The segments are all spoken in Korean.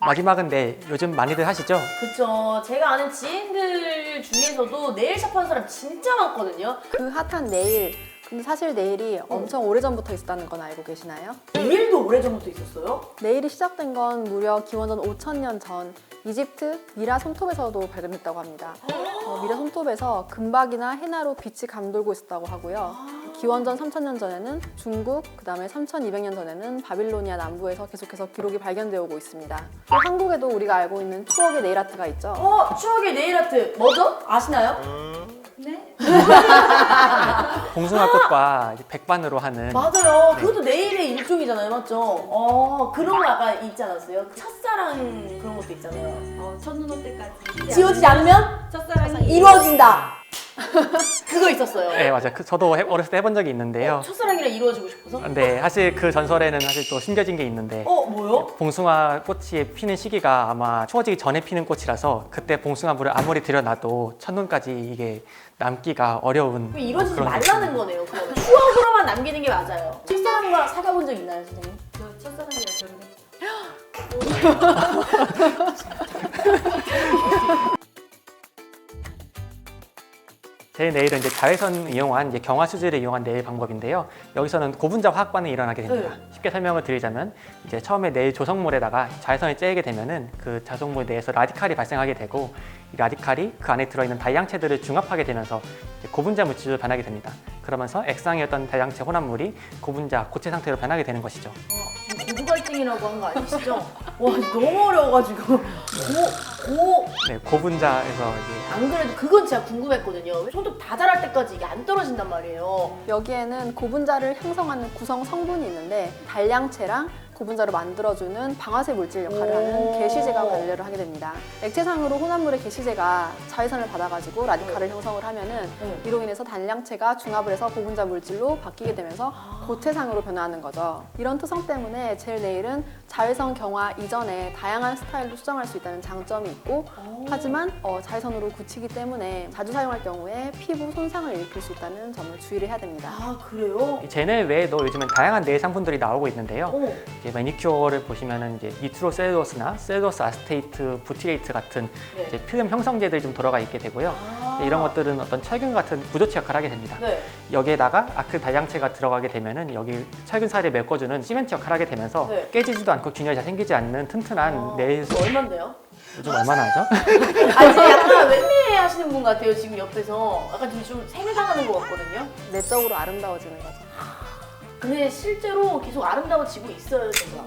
마지막인데 요즘 많이들 하시죠? 그쵸. 제가 아는 지인들 중에서도 네일 샵 하는 사람 진짜 많거든요. 그 핫한 네일. 근데 사실 네일이 엄청 오래전부터 있었다는 건 알고 계시나요? 네일도 오래전부터 있었어요? 네일이 시작된 건 무려 기원전 5천년 전 이집트 미라 손톱에서도 발견됐다고 합니다. 어, 미라 손톱에서 금박이나 헤나로 빛이 감돌고 있었다고 하고요. 기원전 3천년 전에는 중국, 그 다음에 3,200년 전에는 바빌로니아 남부에서 계속해서 기록이 발견되어 오고 있습니다. 또 한국에도 우리가 알고 있는 추억의 네일 아트가 있죠. 어, 추억의 네일 아트. 뭐죠? 아시나요? 네. 봉숭아 꽃과 이제 백반으로 하는 맞아요. 그것도 네일의 일종이잖아요. 맞죠? 어, 그런 거 약간 있지 않았어요? 그 첫사랑 그런 것도 있잖아요. 어, 첫눈 올 때까지 지워지지 않으면 첫사랑이 이루어진다. 그거 있었어요. 네 맞아요. 그 저도 해- 어렸을 때 해본 적이 있는데요. 첫사랑이랑 이루어지고 싶어서? 근데 사실 그 전설에는 사실 또 숨겨진 게 있는데 어, 뭐요? 봉숭아 꽃이 피는 시기가 아마 추워지기 전에 피는 꽃이라서 그때 봉숭아 물을 아무리 들여놔도 첫눈까지 이게 남기가 어려운 그럼 이루어지지 그런 말라는 거네요. 그거는. 추억으로만 남기는 게 맞아요. 첫사랑과 사귀어본 적 있나요, 선생님? 저 첫사랑이랑 결혼했죠. 제 네일은 이제 자외선 이용한 이제 경화 수질을 이용한 네일 방법인데요. 여기서는 고분자 화학 반응이 일어나게 됩니다. 쉽게 설명을 드리자면 이제 처음에 네일 조성물에다가 자외선을 쬐게 되면은 그 자성물 내에서 라디칼이 발생하게 되고 이 라디칼이 그 안에 들어있는 다이양체들을 중합하게 되면서 이제 고분자 물질로 변하게 됩니다. 그러면서 액상이었던 다이양체 혼합물이 고분자 고체 상태로 변하게 되는 것이죠. 지금 고부 갈등이라고 한 거 아니시죠? 와, 너무 어려워가지고. 고, 고, 네, 고분자에서 이제 안 그래도 그건 진짜 궁금했거든요. 손톱 다 자랄 때까지 이게 안 떨어진단 말이에요. 여기에는 고분자를 형성하는 구성 성분이 있는데 단량체랑 고분자를 만들어주는 방아쇠 물질 역할을 하는 오. 게시제가 관리를 하게 됩니다. 액체상으로 혼합물의 게시제가 자외선을 받아가지고 라디칼을 형성을 하면은 네. 이로 인해서 단량체가 중합을 해서 고분자 물질로 바뀌게 되면서 고체상으로 변화하는 거죠. 이런 특성 때문에 젤 네일은 자외선 경화 이전에 다양한 스타일로 수정할 수 있다는 장점이 있고 하지만 어, 자외선으로 굳히기 때문에 자주 사용할 경우에 피부 손상을 일으킬 수 있다는 점을 주의를 해야 됩니다. 아, 그래요? 이 제넬 외에도 요즘엔 다양한 네일 상품들이 나오고 있는데요. 어, 이제 매니큐어를 보시면은 이제 니트로 셀룰로스나 셀룰로스 아스테이트, 부티레이트 같은 네. 이제 필름 형성제들이 좀 들어가 있게 되고요. 아. 이제 이런 것들은 어떤 철근 같은 부조체 역할을 하게 됩니다. 네. 여기에다가 아크 다량체가 들어가게 되면은 여기 철근 사이를 메꿔주는 시멘트 역할을 하게 되면서 네. 깨지지도 않고 균열이 잘 생기지 않는 튼튼한 어, 네일 이거 얼만데요? 요즘 얼마나 하죠? 아, 지금 약간 웬매 하시는 분 같아요, 지금 옆에서. 약간 지금 좀 세뇌당하는 것 같거든요. 내적으로 아름다워지는 거죠. 근데 실제로 계속 아름다워지고 있어요, 제가.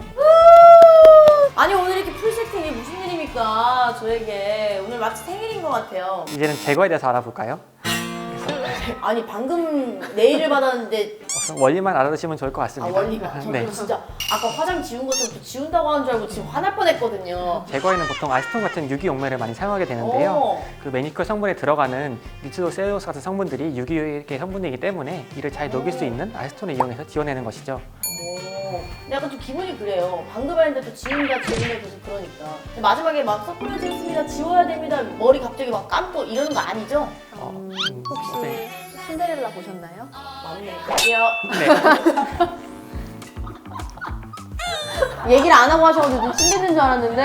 아니, 오늘 이렇게 풀 세팅이 무슨 일입니까? 저에게. 오늘 마치 생일인 것 같아요. 이제는 제거에 대해서 알아볼까요? 아니, 방금 네일을 받았는데, 우선 원리만 알아두시면 좋을 것 아, 같습니다. 원리가. 저 네. 진짜 아까 화장 지운 것처럼 또 지운다고 하는 줄 알고 지금 화날 뻔했거든요. 제거에는 보통 아시톤 같은 유기 용매를 많이 사용하게 되는데요. 어. 그 매니큐어 성분에 들어가는 니트로 셀룰로스 같은 성분들이 유기의 성분이기 때문에 이를 잘 녹일 수 있는 아시톤을 이용해서 지워내는 것이죠. 오. 근데 약간 좀 기분이 그래요. 방금 했는데 또 지운다 지운다 계속 그러니까. 근데 마지막에 막 섣부러지겠습니다. 지워야 됩니다. 머리 갑자기 막 감고 이러는 거 아니죠? 어, 음, 음, 혹시 네. 신데렐라 보셨나요? 맞네. 갈게요. 네. 얘기를 안 하고 하셔가지고 눈 찡기는 줄 알았는데.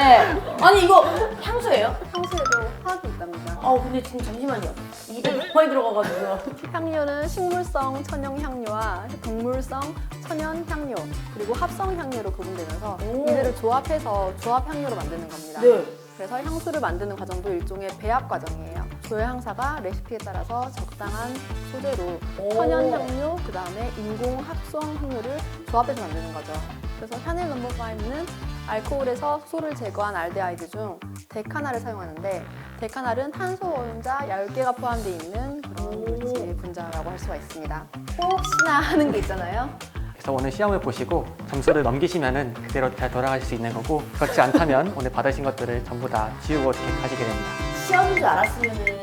아니 이거 향수예요? 향수에도 화학이 있답니다. 아 근데 지금 잠시만요. 입에 너무 많이 들어가가지고. 향료는 식물성 천연 향료와 동물성 천연 향료 그리고 합성 향료로 구분되면서 오. 이들을 조합해서 조합 향료로 만드는 겁니다. 네. 그래서 향수를 만드는 과정도 일종의 배합 과정이에요. 조향사가 레시피에 따라서 적당한 소재로 오. 천연 향료, 그 다음에 인공 합성 향료를 조합해서 만드는 거죠. 그래서 샤넬 넘버 5는 알코올에서 수소를 제거한 알데하이드 중 데카날을 사용하는데 데카날은 탄소 원자 10개가 포함되어 있는 그런 오. 물질 분자라고 할 수가 있습니다. 혹시나 하는 게 있잖아요. 그래서 오늘 시험을 보시고 점수를 넘기시면은 그대로 잘 돌아가실 수 있는 거고 그렇지 않다면 오늘 받으신 것들을 전부 다 지우고 가시게 됩니다. 시험인 줄 알았으면은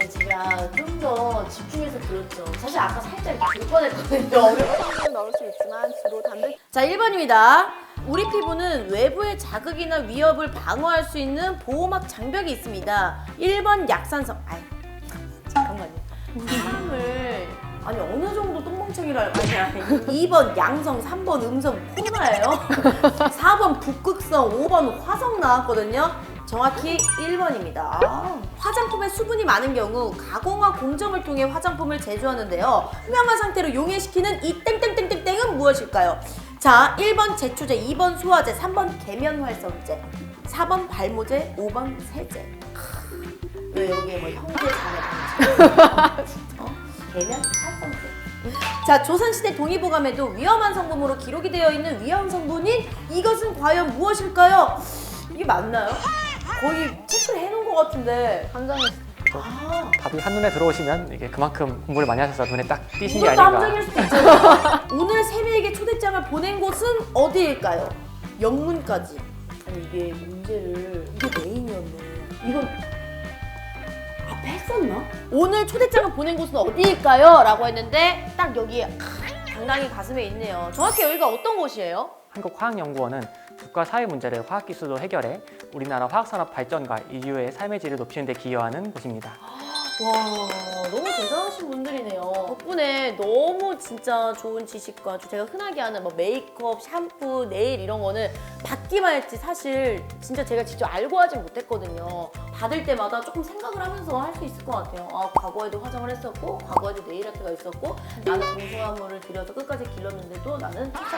제가 좀 더 집중해서 들었죠. 사실 아까 살짝 들 뻔했거든요. 성분을 넣을 수 있지만 주로 단백 자, 1번입니다. 우리 피부는 외부의 자극이나 위협을 방어할 수 있는 보호막 장벽이 있습니다. 1번 약산성. 아이, 잠깐만요. 사람을 아니 어느 정도 똥멍청이라 아니 아니 2번 양성, 3번 음성 코로나예요. 4번 북극성, 5번 화성 나왔거든요. 정확히 1번입니다. 아, 화장품에 수분이 많은 경우 가공화 공정을 통해 화장품을 제조하는데요. 투명한 상태로 용해시키는 이 땡땡땡땡땡은 무엇일까요? 자, 1번 제초제, 2번 소화제, 3번 계면활성제, 4번 발모제, 5번 세제. 크, 왜 여기에 뭐 형제 자매 방지? 어? 계면 활성제. 자, 조선시대 동의보감에도 위험한 성분으로 기록이 되어 있는 위험 성분인 이것은 과연 무엇일까요? 이게 맞나요? 거의 체크를 해놓은 것 같은데. 함정일 아, 답이 한눈에 들어오시면 이게 그만큼 공부를 많이 하셔서 눈에 딱 띄신 게 이것도 아닌가. 함정일 수도 있잖아요. 오늘 세 명에게 초대장을 보낸 곳은 어디일까요? 영문까지. 아니 이게 문제를 이게 메인이었네. 이건 앞에 했었나? 오늘 초대장을 보낸 곳은 어디일까요? 라고 했는데 딱 여기에 당당히 가슴에 있네요. 정확히 여기가 어떤 곳이에요? 한국화학연구원은 국가 사회 문제를 화학 기술로 해결해 우리나라 화학 산업 발전과 인류의 삶의 질을 높이는 데 기여하는 곳입니다. 와 너무 대단하신 분들이네요. 덕분에 너무 진짜 좋은 지식과 제가 흔하게 하는 뭐 메이크업, 샴푸, 네일 이런 거는 받기만 했지 사실 진짜 제가 직접 알고 하진 못했거든요. 받을 때마다 조금 생각을 하면서 할 수 있을 것 같아요. 아 과거에도 화장을 했었고 과거에도 네일 아트가 있었고 나는 공수화물을 들여서 끝까지 길렀는데도 나는 걸 내지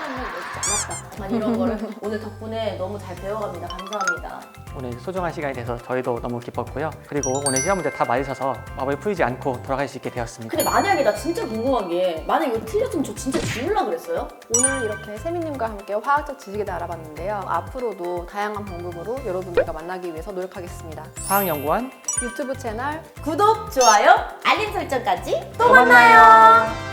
않았다. 만 이런 거를 오늘 덕분에 너무 잘 배워갑니다. 감사합니다. 오늘 소중한 시간이 돼서 저희도 너무 기뻤고요. 그리고 오늘 시험 문제 다 맞으셔서 마음을 풀지 않고 돌아갈 수 있게 되었습니다. 근데 만약에 나 진짜 궁금한 게 만약에 이거 틀렸으면 저 진짜 죽을라 그랬어요? 오늘 이렇게 세미님과 함께 화학적 지식에 대해 알아봤는데요. 앞으로도 다양한 방법으로 여러분들과 만나기 위해서 노력하겠습니다. 화학연구원 유튜브 채널 구독, 좋아요, 알림 설정까지 또 또 만나요. 만나요.